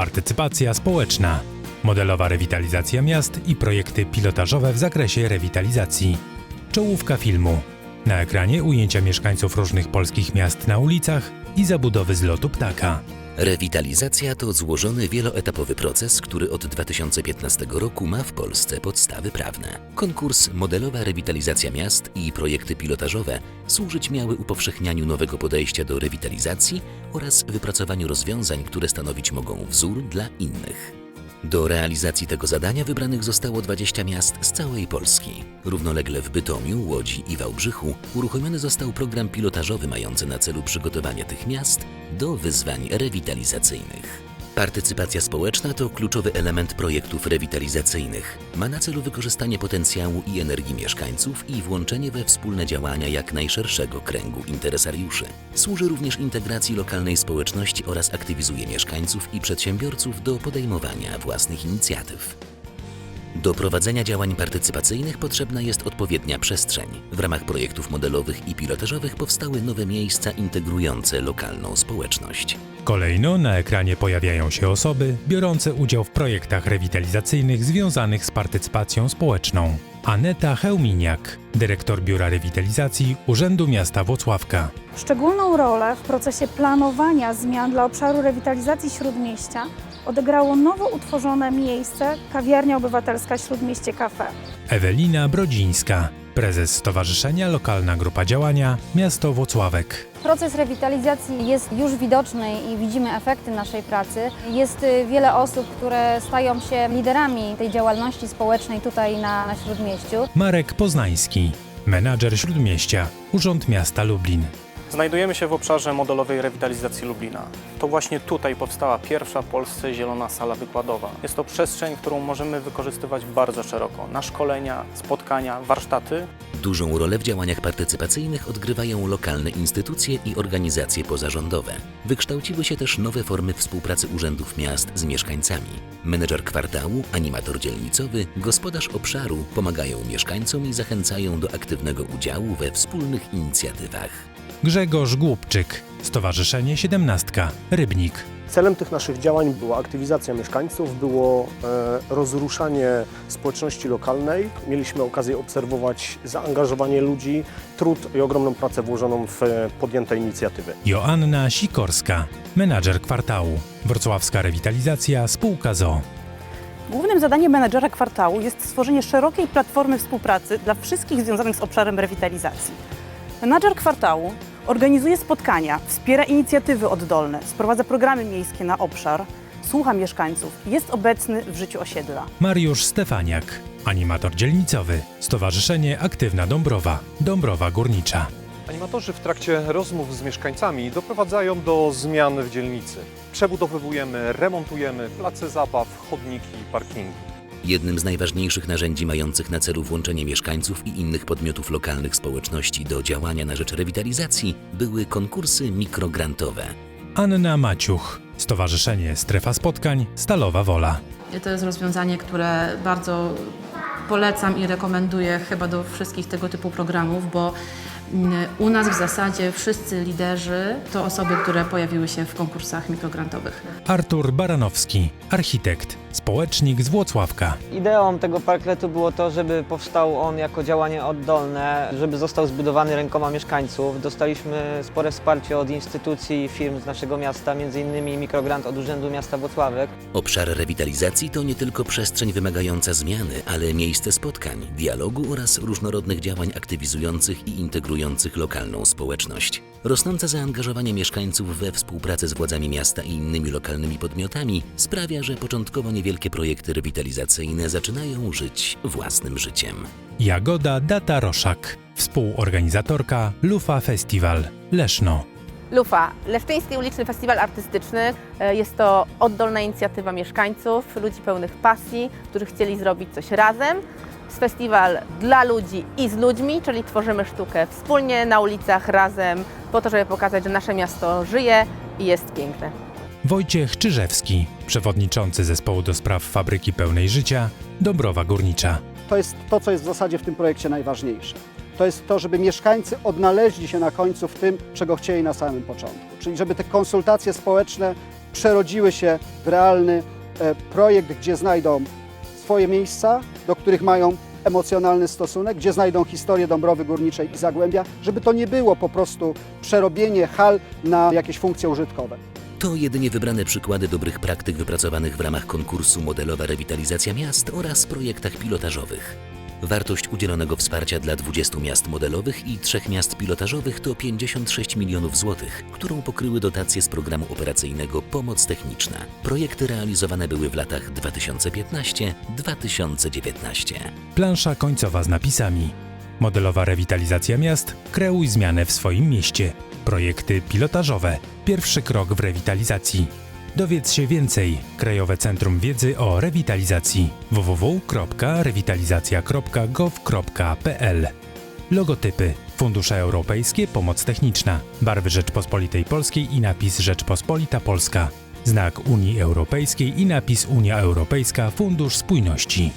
Partycypacja społeczna, modelowa rewitalizacja miast i projekty pilotażowe w zakresie rewitalizacji. Czołówka filmu. Na ekranie ujęcia mieszkańców różnych polskich miast na ulicach i zabudowy z lotu ptaka. Rewitalizacja to złożony wieloetapowy proces, który od 2015 roku ma w Polsce podstawy prawne. Konkurs Modelowa Rewitalizacja Miast i projekty pilotażowe służyć miały upowszechnianiu nowego podejścia do rewitalizacji oraz wypracowaniu rozwiązań, które stanowić mogą wzór dla innych. Do realizacji tego zadania wybranych zostało 20 miast z całej Polski. Równolegle w Bytomiu, Łodzi i Wałbrzychu uruchomiony został program pilotażowy mający na celu przygotowanie tych miast do wyzwań rewitalizacyjnych. Partycypacja społeczna to kluczowy element projektów rewitalizacyjnych. Ma na celu wykorzystanie potencjału i energii mieszkańców i włączenie we wspólne działania jak najszerszego kręgu interesariuszy. Służy również integracji lokalnej społeczności oraz aktywizuje mieszkańców i przedsiębiorców do podejmowania własnych inicjatyw. Do prowadzenia działań partycypacyjnych potrzebna jest odpowiednia przestrzeń. W ramach projektów modelowych i pilotażowych powstały nowe miejsca integrujące lokalną społeczność. Kolejno na ekranie pojawiają się osoby biorące udział w projektach rewitalizacyjnych związanych z partycypacją społeczną. Aneta Chełminiak, dyrektor Biura Rewitalizacji Urzędu Miasta Włocławka. Szczególną rolę w procesie planowania zmian dla obszaru rewitalizacji Śródmieścia odegrało nowo utworzone miejsce Kawiarnia Obywatelska Śródmieście Cafe. Ewelina Brodzińska, prezes Stowarzyszenia Lokalna Grupa Działania Miasto Włocławek. Proces rewitalizacji jest już widoczny i widzimy efekty naszej pracy. Jest y, wiele osób, które stają się liderami tej działalności społecznej tutaj na, na Śródmieściu. Marek Poznański, menadżer Śródmieścia, Urząd Miasta Lublin. Znajdujemy się w obszarze modelowej rewitalizacji Lublina. To właśnie tutaj powstała pierwsza w Polsce zielona sala wykładowa. Jest to przestrzeń, którą możemy wykorzystywać bardzo szeroko na szkolenia, spotkania, warsztaty. Dużą rolę w działaniach partycypacyjnych odgrywają lokalne instytucje i organizacje pozarządowe. Wykształciły się też nowe formy współpracy urzędów miast z mieszkańcami. Menedżer kwartału, animator dzielnicowy, gospodarz obszaru pomagają mieszkańcom i zachęcają do aktywnego udziału we wspólnych inicjatywach. Grzegorz Głupczyk, Stowarzyszenie Siedemnastka, Rybnik. Celem tych naszych działań była aktywizacja mieszkańców, było e, rozruszanie społeczności lokalnej. Mieliśmy okazję obserwować zaangażowanie ludzi, trud i ogromną pracę włożoną w e, podjęte inicjatywy. Joanna Sikorska, menadżer kwartału, Wrocławska Rewitalizacja, spółka ZO. Głównym zadaniem menedżera kwartału jest stworzenie szerokiej platformy współpracy dla wszystkich związanych z obszarem rewitalizacji. Menadżer kwartału organizuje spotkania, wspiera inicjatywy oddolne, sprowadza programy miejskie na obszar, słucha mieszkańców, jest obecny w życiu osiedla. Mariusz Stefaniak, animator dzielnicowy, Stowarzyszenie Aktywna Dąbrowa, Dąbrowa Górnicza. Animatorzy w trakcie rozmów z mieszkańcami doprowadzają do zmian w dzielnicy. Przebudowywujemy, remontujemy place zabaw, chodniki, parkingi. Jednym z najważniejszych narzędzi mających na celu włączenie mieszkańców i innych podmiotów lokalnych społeczności do działania na rzecz rewitalizacji były konkursy mikrograntowe. Anna Maciuch, Stowarzyszenie Strefa Spotkań, Stalowa Wola. To jest rozwiązanie, które bardzo polecam i rekomenduję chyba do wszystkich tego typu programów, bo u nas w zasadzie wszyscy liderzy to osoby, które pojawiły się w konkursach mikrograntowych. Artur Baranowski, architekt, społecznik z Włocławka. Ideą tego parkletu było to, żeby powstał on jako działanie oddolne, żeby został zbudowany rękoma mieszkańców. Dostaliśmy spore wsparcie od instytucji i firm z naszego miasta, m.in. mikrogrant od Urzędu Miasta Włocławek. Obszar rewitalizacji to nie tylko przestrzeń wymagająca zmiany, ale miejsce spotkań, dialogu oraz różnorodnych działań aktywizujących i integrujących lokalną społeczność. Rosnące zaangażowanie mieszkańców we współpracę z władzami miasta i innymi lokalnymi podmiotami sprawia, że początkowo niewielkie projekty rewitalizacyjne zaczynają żyć własnym życiem. Jagoda Data Roszak, współorganizatorka Lufa Festiwal, Leszno. Lufa, Leszczyński Uliczny Festiwal Artystyczny. E, Jest to oddolna inicjatywa mieszkańców, ludzi pełnych pasji, którzy chcieli zrobić coś razem. Jest festiwal dla ludzi i z ludźmi, czyli tworzymy sztukę wspólnie na ulicach, razem, po to, żeby pokazać, że nasze miasto żyje i jest piękne. Wojciech Czyżewski, przewodniczący zespołu do spraw fabryki pełnej życia, Dąbrowa Górnicza. To jest to, co jest w zasadzie w tym projekcie najważniejsze. To jest to, żeby mieszkańcy odnaleźli się na końcu w tym, czego chcieli na samym początku. Czyli żeby te konsultacje społeczne przerodziły się w realny e, projekt, gdzie znajdą swoje miejsca, do których mają emocjonalny stosunek, gdzie znajdą historię Dąbrowy Górniczej i Zagłębia, żeby to nie było po prostu przerobienie hal na jakieś funkcje użytkowe. To jedynie wybrane przykłady dobrych praktyk wypracowanych w ramach konkursu Modelowa Rewitalizacja Miast oraz projektach pilotażowych. Wartość udzielonego wsparcia dla 20 miast modelowych i 3 miast pilotażowych to 56 milionów złotych, którą pokryły dotacje z programu operacyjnego Pomoc Techniczna. Projekty realizowane były w latach 2015-2019. Plansza końcowa z napisami. Modelowa rewitalizacja miast. Kreuj zmianę w swoim mieście. Projekty pilotażowe. Pierwszy krok w rewitalizacji. Dowiedz się więcej. Krajowe Centrum Wiedzy o Rewitalizacji. www.rewitalizacja.gov.pl Logotypy. Fundusze Europejskie Pomoc Techniczna. Barwy Rzeczpospolitej Polskiej i napis Rzeczpospolita Polska. Znak Unii Europejskiej i napis Unia Europejska Fundusz Spójności.